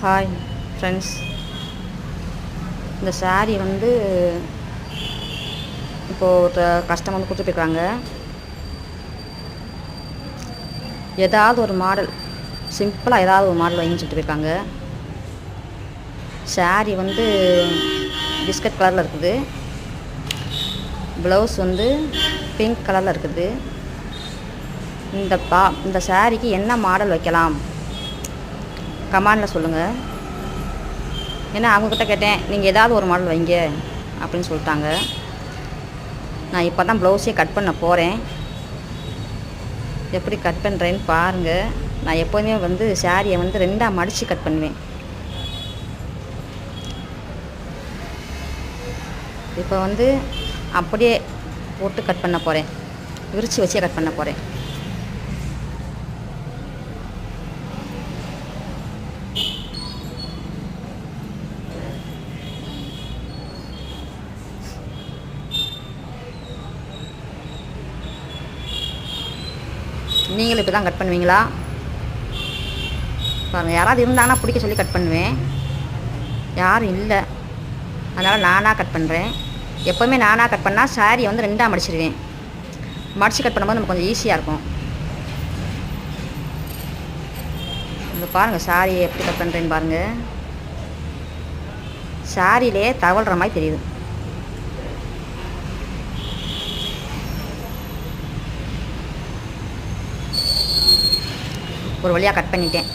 Hi friends இந்த saree வந்து இப்போது ஒரு கஸ்டமர் வந்து கொடுத்துட்டு போயிருக்காங்க ஏதாவது ஒரு மாடல் சிம்பிளாக ஏதாவது ஒரு மாடல் வைங்கன்னு சொல்லிட்டு போயிருக்காங்க. saree வந்து பிஸ்கட் கலரில் இருக்குது. ப்ளவுஸ் வந்து பிங்க் கலரில் இருக்குது. இந்த பா இந்த சாரீக்கு என்ன மாடல் வைக்கலாம்? கமாண்டில் சொல்லுங்கள் ஏன்னா அவங்கக்கிட்ட கேட்டேன் நீங்கள் ஏதாவது ஒரு மாடல் வைங்க அப்படின்னு சொல்லிட்டாங்க. நான் இப்போ தான் ப்ளவுஸே கட் பண்ண போகிறேன் எப்படி கட் பண்ணுறேன்னு பாருங்கள் நான் எப்போதுமே வந்து சாரியை வந்து ரெண்டாக மடித்து கட் பண்ணுவேன். இப்போ வந்து அப்படியே போட்டு கட் பண்ண போகிறேன் விரித்து வச்சே கட் பண்ண போகிறேன் நீங்களும் இப்படி தான் கட் பண்ணுவீங்களா? பாருங்கள் யாராவது இருந்தாங்கன்னா பிடிக்க சொல்லி கட் பண்ணுவேன். யாரும் இல்லை. அதனால் நானாக கட் பண்ணுறேன் எப்போவுமே நானாக கட் பண்ணால் சாரியை வந்து ரெண்டாக மடிச்சிடுவேன் மடித்து கட் பண்ணும்போது நமக்கு கொஞ்சம் ஈஸியாக இருக்கும். இந்த பாருங்கள் சாரியை எப்படி கட் பண்ணுறேன்னு பாருங்கள் சாரியிலே தவழ்கிற மாதிரி தெரியுது. ஒரு வழியாக கட் பண்ணிட்டேன்.